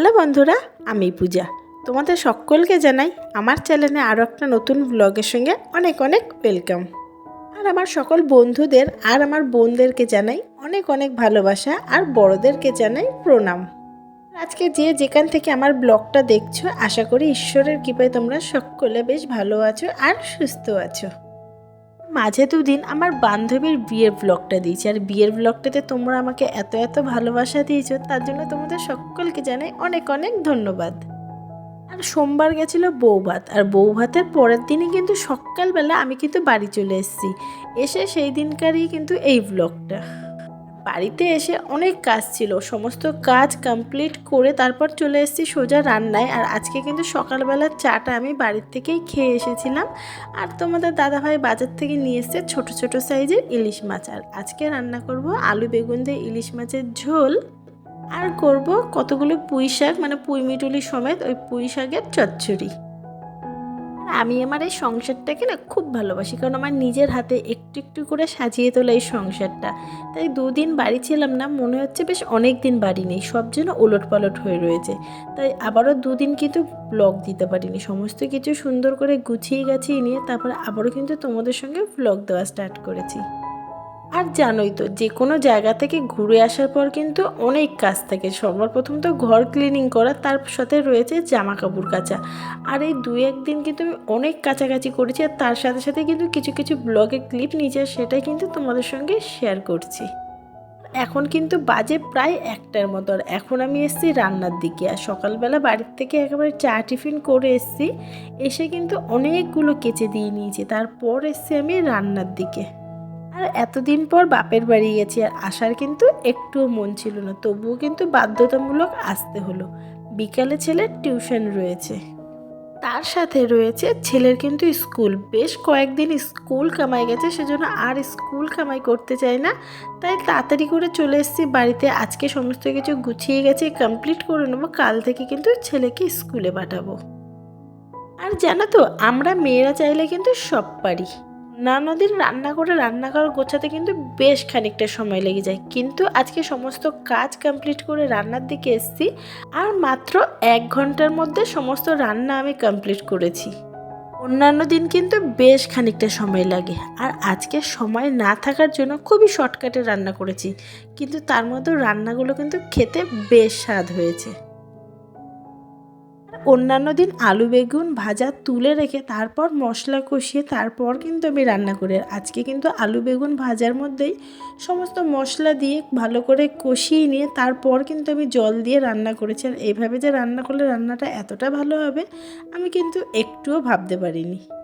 Hello বন্ধুরা, আমি পূজা। তোমাদের সকলকে জানাই আমার চ্যানেলে আরও একটা নতুন ব্লগের সঙ্গে অনেক অনেক ওয়েলকাম। আর আমার সকল বন্ধুদের আর আমার বোনদেরকে জানাই অনেক অনেক ভালোবাসা আর বড়দেরকে জানাই প্রণাম। আজকে যে যেখান থেকে আমার ব্লগটা দেখছ, আশা করি ঈশ্বরের কৃপায় তোমরা সকলে বেশ ভালো আছো আর সুস্থ আছো। মাঝে দুদিন আমার বান্ধবীর বিয়ের ব্লগটা দিয়েছি। আর বিয়ের ব্লগটাতে তোমরা আমাকে এত এত ভালোবাসা দিয়েছ, তার জন্য তোমাদের সকলকে জানাই অনেক অনেক ধন্যবাদ। আর সোমবার গেছিল বৌভাত আর বৌভাতের পরের দিনই কিন্তু সকালবেলা আমি কিন্তু বাড়ি চলে এসেছি। এসে সেই দিনকারই কিন্তু এই ব্লগটা বাড়িতে এসে অনেক কাজ ছিল। সমস্ত কাজ কমপ্লিট করে তারপর চলে এসেছি সোজা রান্নায়। আর আজকে কিন্তু সকালবেলার চাটা আমি বাড়ির থেকেই খেয়ে এসেছিলাম। আর তোমাদের দাদাভাই বাজার থেকে নিয়ে এসছে ছোটো ছোটো সাইজের ইলিশ মাছ। আর আজকে রান্না করব আলু বেগুন দিয়ে ইলিশ মাছের ঝোল। আর করব কতগুলো পুঁই শাক মানে পুঁই মিটুলি সমেত ওই পুঁই শাকের চচ্চড়ি। আমি আমার এই সংসারটাকে না খুব ভালোবাসি, কারণ আমার নিজের হাতে একটু একটু করে সাজিয়ে তোলা এই সংসারটা। তাই দুদিন বাড়ি ছিলাম না, মনে হচ্ছে বেশ অনেক দিন বাড়ি নেই, সব যেন ওলট পালট হয়ে রয়েছে। তাই আবারও দুদিন কিন্তু ব্লগ দিতে পারিনি, সমস্ত কিছু সুন্দর করে গুছিয়ে গাছিয়ে নিয়ে তারপর আবারও কিন্তু তোমাদের সঙ্গে ব্লগ দেওয়া স্টার্ট করেছি। আর জানোই তো, যে কোনো জায়গা থেকে ঘুরে আসার পর কিন্তু অনেক কাজ থাকে। সবার প্রথম তো ঘর ক্লিনিং করা, তার সাথে রয়েছে জামা কাপড় কাচা। আর এই দু একদিন কিন্তু আমি অনেক কাছাকাছি করেছি আর তার সাথে সাথে কিন্তু কিছু কিছু ব্লগে ক্লিপ নিচে সেটাই কিন্তু তোমাদের সঙ্গে শেয়ার করছি। এখন কিন্তু বাজে প্রায় একটার মতো আর এখন আমি এসেছি রান্নার দিকে আর সকালবেলা বাড়ির থেকে একেবারে চা টিফিন করে এসেছি। এসে কিন্তু অনেকগুলো কেচে দিয়ে নিয়েছি, তারপর এসেছি আমি রান্নার দিকে। আর এতদিন পর বাপের বাড়ি গেছি আর আসার কিন্তু একটুও মন ছিল না, তবুও কিন্তু বাধ্যতামূলক আসতে হলো। বিকালে ছেলের টিউশন রয়েছে। তার সাথে রয়েছে ছেলের কিন্তু স্কুল। বেশ কয়েকদিন স্কুল কামাই গেছে, সেজন্য আর স্কুল কামাই করতে চাই না। তাই তাড়াতাড়ি করে চলে এসেছি বাড়িতে। আজকে সমস্ত কিছু গুছিয়ে গেছে কমপ্লিট করে নেব। কাল থেকে কিন্তু ছেলেকে স্কুলে পাঠাবো। আর জানো তো, আমরা মেয়েরা চাইলে কিন্তু সব পারি। নানাদিন রান্না করে রান্নাঘর গোছাতে কিন্তু বেশ খানিকটা সময় লেগে যায়। কিন্তু আজকে সমস্ত কাজ কমপ্লিট করে রান্নার দিকে এসেছি আর মাত্র এক ঘণ্টার মধ্যে সমস্ত রান্না আমি কমপ্লিট করেছি। অন্যান্য দিন কিন্তু বেশ খানিকটা সময় লাগে আর আজকে সময় না থাকার জন্য খুবই শর্টকাটে রান্না করেছি। কিন্তু তার মধ্যেও রান্নাগুলো কিন্তু খেতে বেশ স্বাদ হয়েছে। অন্যান্য দিন আলু, বেগুন ভাজা তুলে রেখে তারপর মশলা কষিয়ে তারপর কিন্তু আমি রান্না করি। আজকে কিন্তু আলু, বেগুন ভাজার মধ্যেই সমস্ত মশলা দিয়ে ভালো করে কষিয়ে নিয়ে তারপর কিন্তু আমি জল দিয়ে রান্না করেছি। আর এইভাবে যে রান্না করলে রান্নাটা এতটা ভালো হবে, আমি কিন্তু একটুও ভাবতে পারিনি।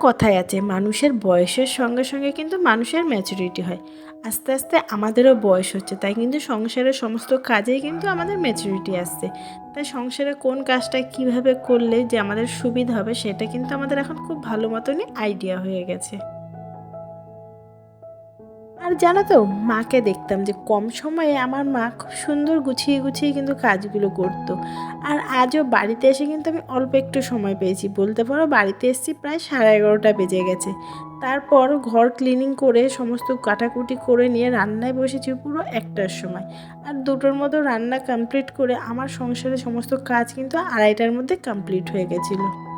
কথায় আছে, মানুষের বয়সের সঙ্গে সঙ্গে কিন্তু মানুষের ম্যাচুরিটি হয়। আস্তে আস্তে আমাদেরও বয়স হচ্ছে, তাই কিন্তু সংসারের সমস্ত কাজেই কিন্তু আমাদের ম্যাচুরিটি আসছে। তাই সংসারে কোন কাজটা কীভাবে করলে যে আমাদের সুবিধা হবে, সেটা কিন্তু আমাদের এখন খুব ভালো মতনই আইডিয়া হয়ে গেছে। আর জানো তো, মাকে দেখতাম যে কম সময়ে আমার মা খুব সুন্দর গুছিয়ে গুছিয়ে কিন্তু কাজগুলো করতো। আর আজও বাড়িতে এসে কিন্তু আমি অল্প একটু সময় পেয়েছি। বলতে পারো বাড়িতে এসেছি প্রায় সাড়ে এগারোটা বেজে গেছে। তারপর ঘর ক্লিনিং করে সমস্ত কাটাকুটি করে নিয়ে রান্নায় বসেছি পুরো একটার সময়। আর দুটোর মতো রান্না কমপ্লিট করে আমার সংসারে সমস্ত কাজ কিন্তু আড়াইটার মধ্যে কমপ্লিট হয়ে গেছিল।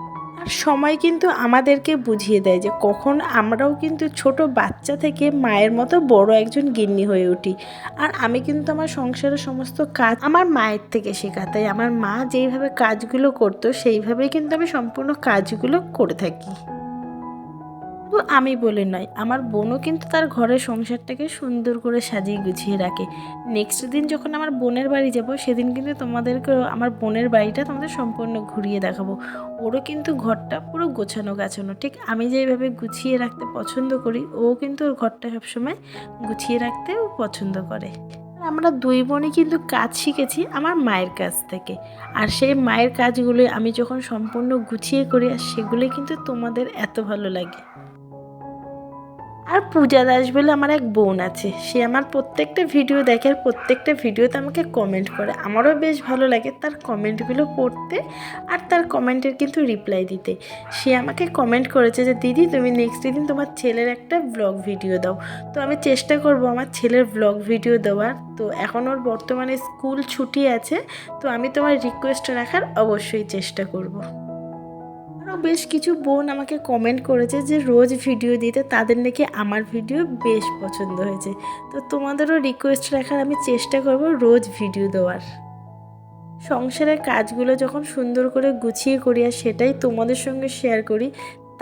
আর সময় কিন্তু আমাদেরকে বুঝিয়ে দেয় যে কখন আমরাও কিন্তু ছোট বাচ্চা থেকে মায়ের মতো বড় একজন গিন্নি হয়ে উঠি। আর আমি কিন্তু আমার সংসারের সমস্ত কাজ আমার মায়ের থেকে শেখা, তাই আমার মা যেইভাবে কাজগুলো করতো সেইভাবেই কিন্তু আমি সম্পূর্ণ কাজগুলো করে থাকি। শুধু আমি বলে নয়, আমার বোনও কিন্তু তার ঘরের সংসারটাকে সুন্দর করে সাজিয়ে গুছিয়ে রাখে। নেক্সট দিন যখন আমার বোনের বাড়ি যাব, সেদিন কিন্তু তোমাদেরকে আমার বোনের বাড়িটা তোমাদের সম্পূর্ণ ঘুরিয়ে দেখাবো। ওরও কিন্তু ঘরটা পুরো গোছানো গাছানো, ঠিক? আমি যেভাবে গুছিয়ে রাখতে পছন্দ করি, ও কিন্তু ওর ঘরটা সবসময় গুছিয়ে রাখতেও পছন্দ করে। আমরা দুই বোনই কিন্তু কাজ শিখেছি আমার মায়ের কাছ থেকে। আর সেই মায়ের কাজগুলো আমি যখন সম্পূর্ণ গুছিয়ে করি, আর সেগুলো কিন্তু তোমাদের এত ভালো লাগে। আর পূজা দাস বলে আমার এক বোন আছে। সে আমার প্রত্যেকটা ভিডিও দেখে আর প্রত্যেকটা ভিডিওতে আমাকে কমেন্ট করে। আমারও বেশ ভালো লাগে তার কমেন্টগুলো পড়তে আর তার কমেন্টের কিন্তু রিপ্লাই দিতে। সে আমাকে কমেন্ট করেছে যে, দিদি, তুমি নেক্সট দিন তোমার ছেলের একটা ব্লগ ভিডিও দাও। তো আমি চেষ্টা করব আমার ছেলের ব্লগ ভিডিও দেওয়ার। তো এখন ওর বর্তমানে স্কুল ছুটি আছে। তো আমি তোমার রিকোয়েস্ট রাখার অবশ্যই চেষ্টা করব। আরও বেশ কিছু বোন আমাকে কমেন্ট করেছে যে রোজ ভিডিও দিতে, তাদের নাকি আমার ভিডিও বেশ পছন্দ হয়েছে। তো তোমাদেরও রিকোয়েস্ট রাখার আমি চেষ্টা করব রোজ ভিডিও দেওয়ার। সংসারের কাজগুলো যখন সুন্দর করে গুছিয়ে করি আর সেটাই তোমাদের সঙ্গে শেয়ার করি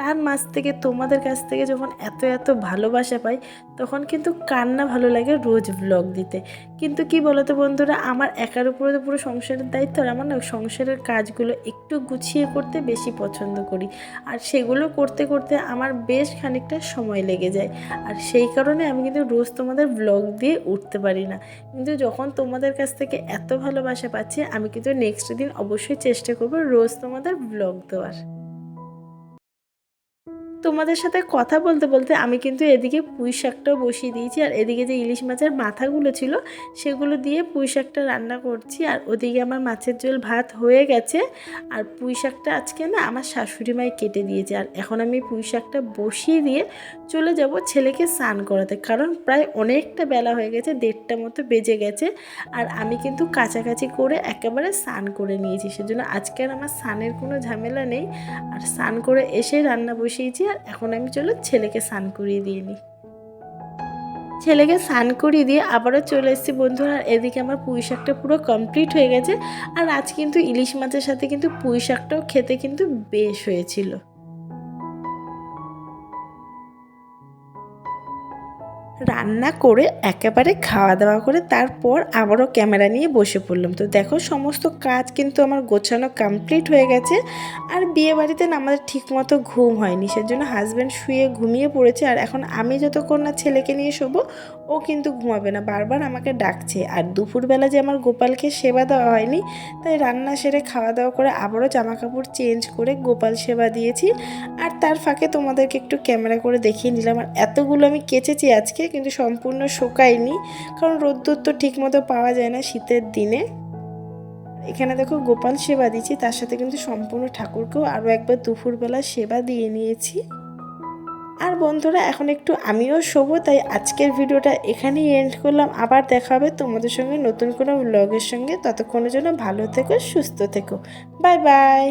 তার মাঝ থেকে, তোমাদের কাছ থেকে যখন এত এত ভালোবাসা পাই, তখন কিন্তু কান্না ভালো লাগে রোজ ব্লগ দিতে। কিন্তু কি বলতো বন্ধুরা, আমার একার উপরে তো পুরো সংসারের দায়িত্ব আর আমার না সংসারের কাজগুলো একটু গুছিয়ে করতে বেশি পছন্দ করি। আর সেগুলো করতে করতে আমার বেশ খানিকটা সময় লেগে যায়। আর সেই কারণে আমি কিন্তু রোজ তোমাদের ব্লগ দিয়ে উঠতে পারি না। কিন্তু যখন তোমাদের কাছ থেকে এত ভালোবাসা পাচ্ছি, আমি কিন্তু নেক্সট দিন অবশ্যই চেষ্টা করব রোজ তোমাদের ব্লগ দেওয়ার। তোমাদের সাথে কথা বলতে বলতে আমি কিন্তু এদিকে পুঁই শাকটাও বসিয়ে দিয়েছি আর এদিকে যে ইলিশ মাছের মাথাগুলো ছিল সেগুলো দিয়ে পুঁই শাকটা রান্না করছি। আর ওদিকে আমার মাছের ঝোল ভাত হয়ে গেছে। আর পুঁই শাকটা আজকে না আমার শাশুড়ি মাই কেটে দিয়েছে। আর এখন আমি পুঁই শাকটা বসিয়ে দিয়ে চলে যাব ছেলেকে স্নান করাতে। কারণ প্রায় অনেকটা বেলা হয়ে গেছে, দেড়টা মতো বেজে গেছে। আর আমি কিন্তু কাছাকাছি করে একেবারে স্নান করে নিয়েছি। সেজন্য আজকে আর আমার স্নানের কোনো ঝামেলা নেই। আর স্নান করে এসে রান্না বসিয়েছি। আর এখন আমি চলো ছেলেকে স্নান করিয়ে দিয়ে নিই ছেলেকে স্নান করিয়ে দিয়ে আবারও চলে এসেছি বন্ধুরা। আর এদিকে আমার পুঁই শাকটা পুরো কমপ্লিট হয়ে গেছে। আর আজ কিন্তু ইলিশ মাছের সাথে কিন্তু পুঁই শাকটাও খেতে কিন্তু বেশ হয়েছিল। রান্না করে একেবারে খাওয়া দাওয়া করে তারপর আবারও ক্যামেরা নিয়ে বসে পড়লাম। তো দেখো সমস্ত কাজ কিন্তু আমার গোছানো কমপ্লিট হয়ে গেছে আর বিয়ে বাড়িতে না আমাদের ঠিকমতো ঘুম হয়নি। সেজন্য হাজব্যান্ড শুয়ে ঘুমিয়ে পড়েছে আর এখন আমি যতক্ষণ না ছেলেকে নিয়ে শোবো, ও কিন্তু ঘুমাবে না। বারবার আমাকে ডাকছে আর দুপুরবেলা যে আমার গোপালকে সেবা দেওয়া হয়নি, তাই রান্না সেরে খাওয়া দাওয়া করে আবারও জামা কাপড় চেঞ্জ করে গোপাল সেবা দিয়েছি। আর তার ফাঁকে তোমাদেরকে একটু ক্যামেরা করে দেখিয়ে নিলাম। আর এতগুলো আমি কেচেছি আজকে কিন্তু সম্পূর্ণ শোকায়নি। কারণ রোদ্দুর তো ঠিকমতো পাওয়া যায় না শীতের দিনে। এখানে দেখো গোপাল সেবা দিচ্ছি তার সাথে কিন্তু সম্পূর্ণ ঠাকুরকেও আরও একবার দুপুরবেলা সেবা দিয়ে নিয়েছি। আর বন্ধুরা, এখন একটু আমিও শোবো, তাই আজকের ভিডিওটা এখানেই এন্ড করলাম। আবার দেখা হবে তোমাদের সঙ্গে নতুন কোনো ব্লগের সঙ্গে। ততক্ষণের জন্য ভালো থেকো, সুস্থ থেকো। Bye bye.